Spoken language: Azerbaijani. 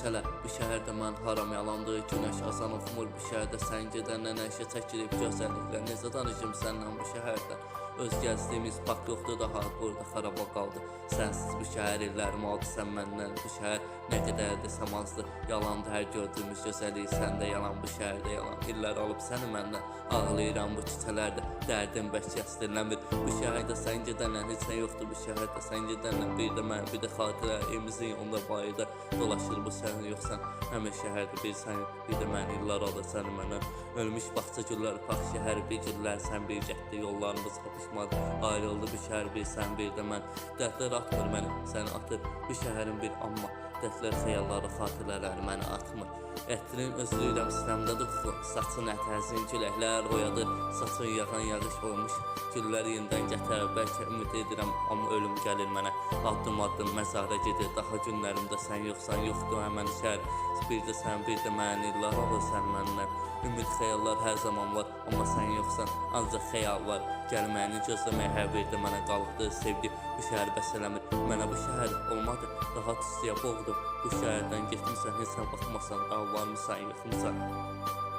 Hələ bu şəhərdə mən haram yalandığı günəş azan oxumur. Bu şəhərdə sən gedəndən nəşə çəkilib gözəlliklə necə danışım səndən bu şəhərdə? Öz gəzdiyimiz pak yoxdur daha burada xaraba qaldı. Sənsiz bu şəhər illərim aldı sən məndən bu şəhər nə qədər desəm azdır Yalandı hər gördüyümüz gözəllik səndə yalan bu şəhərdə yalan. İllər alıb səni məndən ağlayıram bu küçələrdə Dərdim bək kəstiriləmir bu şəhərdə sən gedəndən heç nə yoxdur bu şəhərdə sən gedəndən bir də mən bir də xatirələrimizin yolunda bayırda dolaşır bu sən yoxsan Həmin şəhərdə bir sən bir də mən illər alır səni məndən Ölmüş bağça güllər park şəhər bir güllər sən bir getdi yollarımız qapışmadı Ayrıldı bu şəhər bir sən bir də mən. Dərdlər atmır məni səni atır bu şəhərin bir amma Dərdlər xəyalları xatirələri məni atmır Ətrin özlüyürəm sinəmdədir xu Saçın ətəzin küləklər oyadır. Saçın yağan yağış olmuş Güllər yenidən gətər Bəlkə ümid edirəm amma ölüm gəlir mənə. Addım addım məzara gedir. Daha günlərimdə sən yoxsan yoxdur həmən şəhər Bir də sən bir də mən illər alır sən məndən. Ümid xəyallar hər zaman var Amma sən yoxsan. Ancaq xəyal var. Gəlməyini gözləmək hər də mənə qalıqdı Sevgi. Bu şəhər bəs eləmir. Mənə bu şəhər olmadı. Daha tüstüyə Baxdıq, bu şəhərdən getmisən, heç nə baxmasan, Allahın sayını.